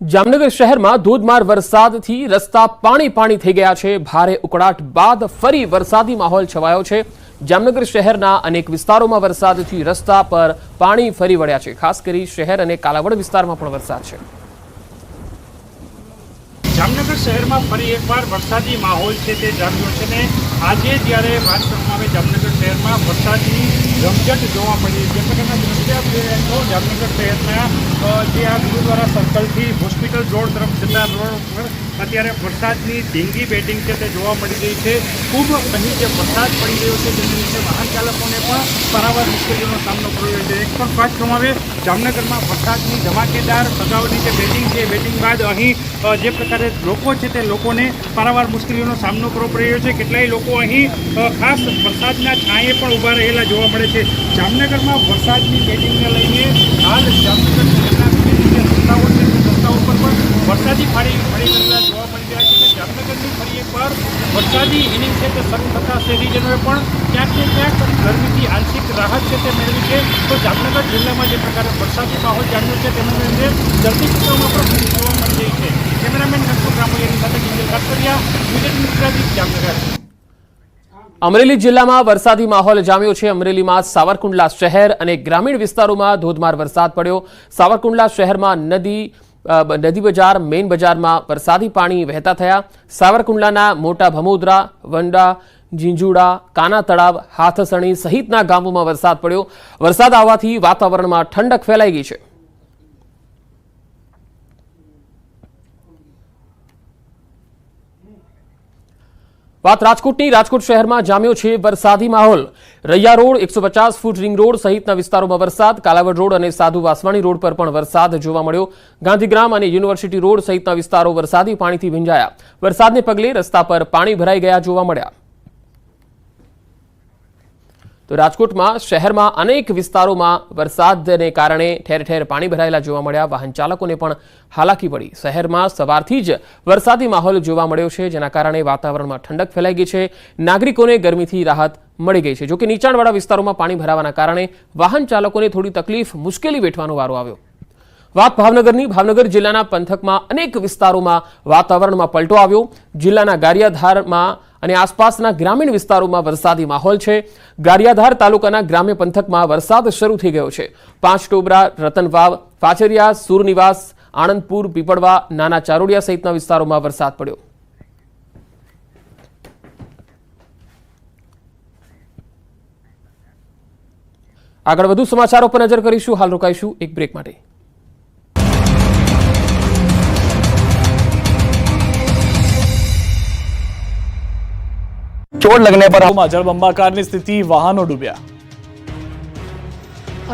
જામનગર શહેરમાં ધોધમાર વરસાદથી રસ્તા પાણી પાણી થઈ ગયા છે. ભારે ઉકળાટ બાદ ફરી વરસાદી માહોલ છવાયો છે. જામનગર શહેરના અનેક વિસ્તારોમાં વરસાદથી રસ્તા પર પાણી ફરી વળ્યા છે. ખાસ કરી શહેર અને કાલાવડ વિસ્તારમાં પણ વરસાદ છે. જામનગર શહેરમાં ફરી એકવાર વરસાદી માહોલ છે તે જામ્યો છે ને આજે જ્યારે વાત કરવામાં આવે જામનગર શહેરમાં વરસાદની રમઝટ જોવા મળી જે પ્રકારના દ્રશ્ય છે તો જામનગર શહેરના જે આ ગુરુદ્વારા સર્કલથી હોસ્પિટલ રોડ તરફ જતા રોડ ઉપર અત્યારે વરસાદની ડેંગી બેટિંગ છે તે જોવા મળી રહી છે. ખૂબ અહીં જે વરસાદ પડી રહ્યો છે જેની લીધે વાહન ચાલકોને પણ પારાવાર મુશ્કેલીઓનો સામનો કરવો રહ્યો છે એક પણ વાત કરવામાં આવે જામનગરમાં વરસાદની ધમાકેદાર અગાઉની જે બેટિંગ છે બેટિંગ બાદ અહીં જે પ્રકારે લોકો છે તે લોકોને પારાવાર મુશ્કેલીઓનો સામનો કરવો પડી રહ્યો છે. કેટલાય લોકો અહીં ખાસ વરસાદના છાંયે પણ ઊભા રહેલા જોવા મળે છે. જામનગરમાં વરસાદની બેટિંગને લઈને હાલ જામનગર શહેરના વિવિધ જે રસ્તાઓ છે રસ્તાઓ પર પણ વરસાદી ફાળી ફરી રહેલા જોવા મળી રહ્યા છે કે જામનગરની ફરી એકવાર વરસાદી ઇનિંગ છે તે શરૂ થતાં શહેરીજનોએ પણ ક્યાંક ને ક્યાંક ગરમીથી આંશિક રાહત છે તે મેળવી છે. તો જામનગર જિલ્લામાં જે પ્રકારે વરસાદી માહોલ જામ્યો છે તેના દર્દી ધરતીપુત્રોમાં પણ ખુશી જોવા મળી રહી છે. કેમેરામેન નકુલ રામૈયાની સાથે કિંજલ કાતરિયા વિજય મિશ્રાજી જામનગર. અમરેલી જિલ્લામાં વરસાદી માહોલ જામ્યો છે. અમરેલીમાં સાવરકુંડલા શહેર અને ગ્રામીણ વિસ્તારોમાં ધોધમાર વરસાદ પડ્યો. સાવરકુંડલા શહેરમાં નદી નદી બજાર, મેઇન બજારમાં વરસાદી પાણી વહેતા થયા. સાવરકુંડલાના મોટા ભમોદરા, વંડા, ઝીંઝુડા, કાના તળાવ, હાથસણી સહિતના ગામોમાં વરસાદ પડ્યો. વરસાદ આવવાથી વાતાવરણમાં ઠંડક ફેલાઈ ગઈ છે. વાત રાજકોટની. રાજકોટ શહેરમાં જામ્યો છે વરસાદી માહોલ. રૈયા રોડ, એકસો પચાસ ફૂટ રિંગ રોડ સહિતના વિસ્તારોમાં વરસાદ. કાલાવડ રોડ અને સાધુ વાસવાણી રોડ પર પણ વરસાદ જોવા મળ્યો. ગાંધીગ્રામ અને યુનિવર્સિટી રોડ સહિતના વિસ્તારો વરસાદી પાણીથી ભીંજાયા. વરસાદને પગલે રસ્તા પર પાણી ભરાઈ ગયા જોવા મળ્યા. તો રાજકોટમાં શહેરમાં અનેક વિસ્તારોમાં વરસાદને કારણે ઠેર ઠેર પાણી ભરાયેલા જોવા મળ્યા. વાહન ચાલકોને પણ હાલાકી પડી. શહેરમાં સવારથી જ વરસાદી માહોલ જોવા મળ્યો છે, જેના કારણે વાતાવરણમાં ઠંડક ફેલાઈ ગઈ છે. નાગરિકોને ગરમીથી રાહત મળી ગઈ છે. જોકે નીચાણવાળા વિસ્તારોમાં પાણી ભરાવાના કારણે વાહન ચાલકોને થોડી તકલીફ મુશ્કેલી વેઠવાનો વારો આવ્યો. વાત ભાવનગરની. ભાવનગર જિલ્લાના પંથકમાં અનેક વિસ્તારોમાં વાતાવરણમાં પલટો આવ્યો. જિલ્લાના ગારિયાધારમાં અને આસપાસના ગ્રામીણ વિસ્તારોમાં વરસાદી માહોલ છે. ગારિયાધાર તાલુકાના ગ્રામ્ય પંથકમાં વરસાદ શરૂ થઈ ગયો છે. પાંચ ટોબરા રતનવાવ પાચરિયા સુરનિવાસ, આણંદપુર, પીપળવા, નાના ચારોડિયા સહિતના વિસ્તારોમાં વરસાદ પડ્યો. આગળ વધુ સમાચારો પર નજર કરીશું. હાલ રોકાઈશું એક બ્રેક માટે. ચોર લગને પર જળબંબાકારની સ્થિતિ વાહનો ડૂબ્યા.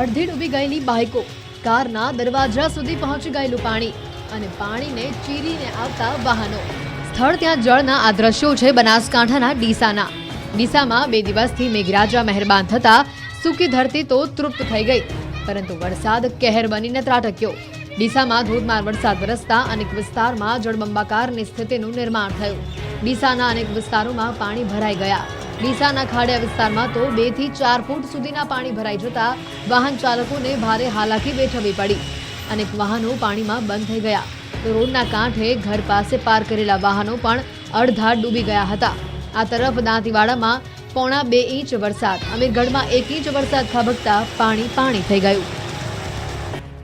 અડધી ડૂબી ગયેલી બાઇકો કારના દરવાજા સુધી પહોંચી ગયેલું પાણી અને પાણીને ચીરીને આવતા વાહનો. સ્થળ ત્યાં જળના આ દ્રશ્યો છે બનાસકાંઠાના ડીસાના. ડીસામાં બે દિવસથી મેઘરાજા મહેરબાન થતા સૂકી ધરતી તો તૃપ્ત થઈ ગઈ પરંતુ વરસાદ કહેર બનીને ત્રાટક્યો. ડીસામાં ધોધમાર વરસાદ વરસતા અનેક વિસ્તારમાં જળબંબાકારની સ્થિતિનું નિર્માણ થયું. ડીસાના અનેક વિસ્તારોમાં પાણી ભરાઈ ગયા. ડીસાના ખાડિયા વિસ્તારમાં તો બેથી ચાર ફૂટ સુધીના પાણી ભરાઈ જતા વાહન ચાલકોને ભારે હાલાકી વેઠવી પડી. અનેક વાહનો પાણીમાં બંધ થઈ ગયા. રોડના કાંઠે ઘર પાસે પાર્ક કરેલા વાહનો પણ અડધા ડૂબી ગયા હતા. આ તરફ દાંતીવાડામાં પોણા બે ઇંચ વરસાદ, અમીરગઢમાં એક ઇંચ વરસાદ ખાબકતા પાણી પાણી થઈ ગયું.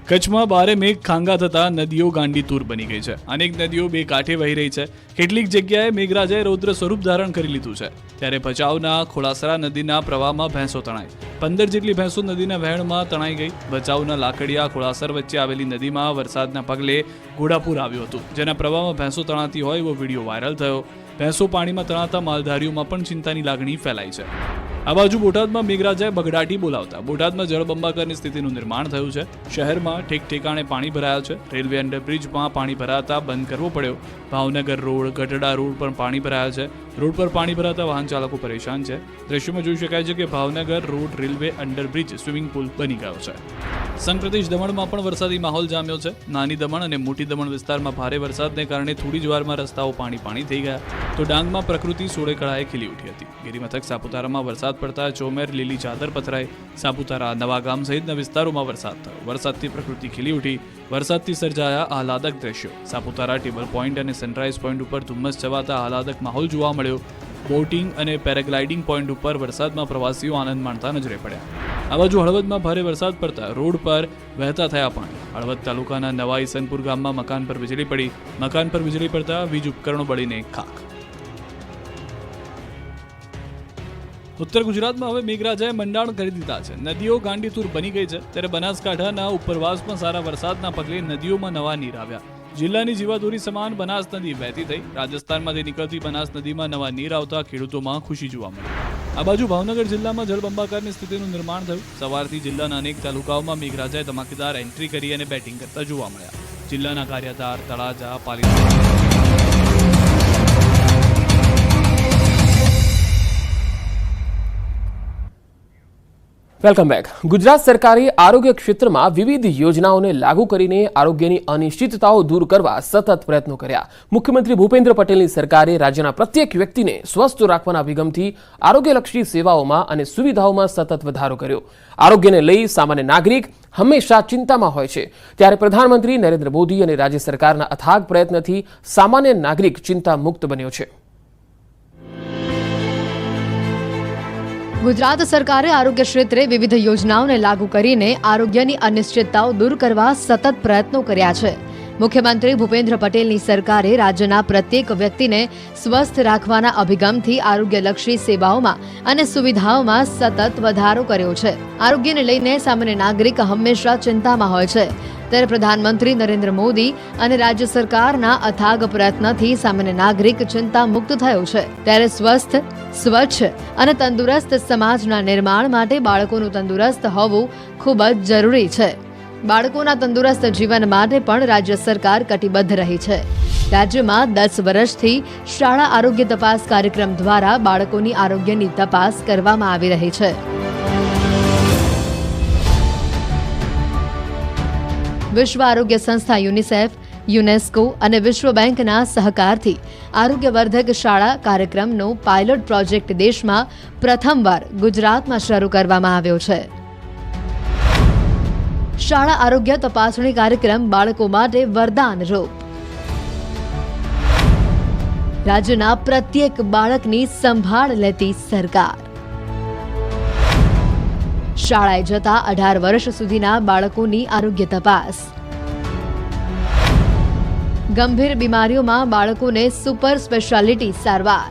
કચ્છમાં ભારે મેઘ ખાંગા થતા નદીઓ ગાંડી તૂર બની ગઈ છે. અનેક નદીઓ બે કાંઠે વહી રહી છે. કેટલીક જગ્યાએ મેઘરાજાએ રૌદ્ર સ્વરૂપ ધારણ કરી લીધું છે. ત્યારે ભચાઉના ખોળાસરા નદીના પ્રવાહમાં ભેંસો તણાઈ. પંદર જેટલી ભેંસો નદીના વહેણમાં તણાઈ ગઈ. ભચાઉના લાકડિયા ખોળાસર વચ્ચે આવેલી નદીમાં વરસાદના પગલે ઘોડાપુર આવ્યું હતું. જેના પ્રવાહમાં ભેંસો તણાતી હોય એવો વીડિયો વાયરલ થયો. ભેંસો પાણીમાં તણાતા માલધારીઓમાં પણ ચિંતાની લાગણી ફેલાઈ છે. આ બાજુ બોટાદમાં મેઘરાજાએ બગડાટી બોલાવતા બોટાદમાં જળબંબાકારની સ્થિતિનું નિર્માણ થયું છે. શહેરમાં ઠીક ઠેકાણે પાણી ભરાયા છે. રેલવે અંડરબ્રિજમાં પાણી ભરાતા બંધ કરવો પડ્યો. ભાવનગર રોડ, ગઢડા રોડ પર પાણી ભરાયા છે. રોડ પર પાણી ભરાતા વાહન ચાલકો પરેશાન છે. દ્રશ્યમાં જોઈ શકાય છે કે Bhavnagar road railway underbridge swimming pool બની ગયો છે. સંઘ પ્રદેશ દમણમાં પણ વરસાદી માહોલ જામ્યો છે. નાની દમણ અને મોટી દમણ વિસ્તારમાં ભારે વરસાદને કારણે થોડી જ વારમાં રસ્તાઓ પાણી પાણી થઈ ગયા. તો ડાંગમાં પ્રકૃતિ સોળે કળાએ ખીલી ઉઠી હતી. ગિરિમથક, સાપુતારામાં વરસાદ પડતા ચોમેર, લીલી ચાદર પથરાઈ સાપુતારા નવાગામ સહિતના વિસ્તારોમાં વરસાદ થયો. વરસાદથી પ્રકૃતિ ખીલી ઉઠી. વરસાદથી સર્જાયા આહલાદક દ્રશ્યો. સાપુતારા ટેબલ પોઈન્ટ અને સનરાઈઝ પોઈન્ટ ઉપર ધુમ્મસ છવાતા આહલાદક માહોલ જોવા મળ્યો. બોટિંગ અને પેરાગ્લાઇડિંગ પોઈન્ટ ઉપર વરસાદમાં પ્રવાસીઓ આનંદ માણતા નજરે પડ્યા. આ બાજુ હળવદમાં ભારે વરસાદ પડતા રોડ પર વહેતા થયા પાણી. હળવદ તાલુકાના નવા ઈસનપુર ગામમાં મકાન પર વીજળી પડી. મકાન પર વીજળી પડતા વીજ ઉપકરણો બળીને ખાખ. ઉત્તર ગુજરાતમાં હવે મેઘરાજાએ મંડાણ કરી દીધા છે. નદીઓ ગાંડીતુર બની ગઈ છે. ત્યારે બનાસકાંઠાના ઉપરવાસમાં સારા વરસાદના પગલે નદીઓમાં નવા નીર આવ્યા. જિલ્લાની જીવાદોરી સમાન બનાસ નદી વહેતી થઈ. રાજસ્થાનમાંથી નીકળતી બનાસ નદીમાં નવા નીર આવતા ખેડૂતોમાં ખુશી જોવા મળી. આ બાજુ ભાવનગર જિલ્લામાં જળબંબાકારની સ્થિતિનું નિર્માણ થયું. સવારથી જિલ્લાના અનેક તાલુકાઓમાં મેઘરાજાએ ધમાકેદાર એન્ટ્રી કરી અને બેટિંગ કરતા જોવા મળ્યા. જિલ્લાના કાર્યધાર, તળાજા, પાલિતાણા વેલકમ બેક ગુજરાત સરકારે આરોગ્ય ક્ષેત્રમાં વિવિધ યોજનાઓને લાગુ કરીને આરોગ્યની અનિશ્ચિતતાઓ દૂર કરવા સતત પ્રયત્નો કર્યા. મુખ્યમંત્રી ભૂપેન્દ્ર પટેલની સરકારે રાજ્યના પ્રત્યેક વ્યક્તિને સ્વસ્થ રાખવાના અભિગમથી આરોગ્યલક્ષી સેવાઓમાં અને સુવિધાઓમાં સતત વધારો કર્યો. આરોગ્યને લઈ સામાન્ય નાગરિક હંમેશા ચિંતામાં હોય છે. ત્યારે પ્રધાનમંત્રી નરેન્દ્ર મોદી અને રાજ્ય સરકારના અથાગ પ્રયત્નથી સામાન્ય નાગરિક ચિંતા મુક્ત બન્યો છે. ગુજરાત સરકારે આરોગ્ય ક્ષેત્રે વિવિધ યોજનાઓને લાગુ કરીને આરોગ્યની અનિશ્ચિતતાઓ દૂર કરવા સતત પ્રયત્નો કર્યા છે. મુખ્યમંત્રી ભૂપેન્દ્ર પટેલની સરકારે રાજ્યના પ્રત્યેક વ્યક્તિને સ્વસ્થ રાખવાના અભિગમથી આરોગ્યલક્ષી સેવાઓમાં અને સુવિધાઓમાં સતત વધારો કર્યો છે. આરોગ્યને લઈને સામાન્ય નાગરિક હંમેશા ચિંતામાં હોય છે. ત્યારે પ્રધાનમંત્રી નરેન્દ્ર મોદી અને રાજ્ય સરકારના અથાગ પ્રયત્નથી સામાન્ય નાગરિક ચિંતા મુક્ત થયો છે. ત્યારે સ્વસ્થ, સ્વચ્છ અને તંદુરસ્ત સમાજના નિર્માણ માટે બાળકોનું તંદુરસ્ત હોવું ખૂબ જ જરૂરી છે. બાળકોના તંદુરસ્ત જીવન માટે પણ રાજ્ય સરકાર કટિબદ્ધ રહી છે. રાજ્યમાં દસ વર્ષથી શાળા આરોગ્ય તપાસ કાર્યક્રમ દ્વારા બાળકોની આરોગ્યની તપાસ કરવામાં આવી રહી છે. વિશ્વ આરોગ્ય સંસ્થા યુનિસેફ, યુનેસ્કો અને વિશ્વ બેંકના સહકારથી આરોગ્યવર્ધક શાળા કાર્યક્રમનો પાયલોટ પ્રોજેક્ટ દેશમાં પ્રથમવાર ગુજરાતમાં શરૂ કરવામાં આવ્યો છે. શાળા આરોગ્ય તપાસણી કાર્યક્રમ બાળકો માટે વરદાન રૂપ. રાજ્યના પ્રત્યેક બાળકની સંભાળ લેતી સરકાર. શાળાએ જતા અઢાર વર્ષ સુધીના બાળકોની આરોગ્ય તપાસ. ગંભીર બીમારીઓમાં બાળકોને સુપર સ્પેશિયાલિટી સારવાર.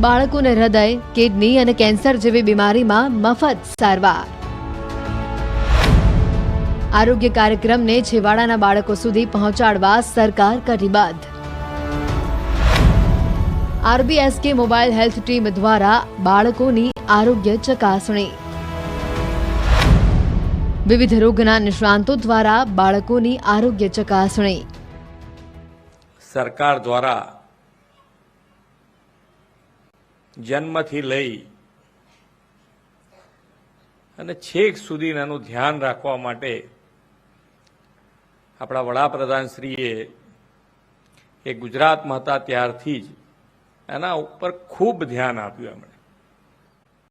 બાળકોને હૃદય, કિડની અને કેન્સર જેવી બીમારીમાં મફત સારવાર. આરોગ્ય કાર્યક્રમને છેવાડાના બાળકો સુધી પહોંચાડવા સરકાર કટિબદ્ધ. આરબીએસકે મોબાઈલ હેલ્થ ટીમ દ્વારા બાળકોની આરોગ્ય ચકાસણી. વિવિધ રોગના નિષ્ણાંતો દ્વારા બાળકોની આરોગ્ય ચકાસણી. સરકાર દ્વારા જન્મથી લઈ અને છેક સુધી એનું ધ્યાન રાખવા માટે આપણા વડાપ્રધાનશ્રીએ એ ગુજરાતમાં હતા ત્યારથી જ એના ઉપર ખૂબ ધ્યાન આપ્યું એમણે.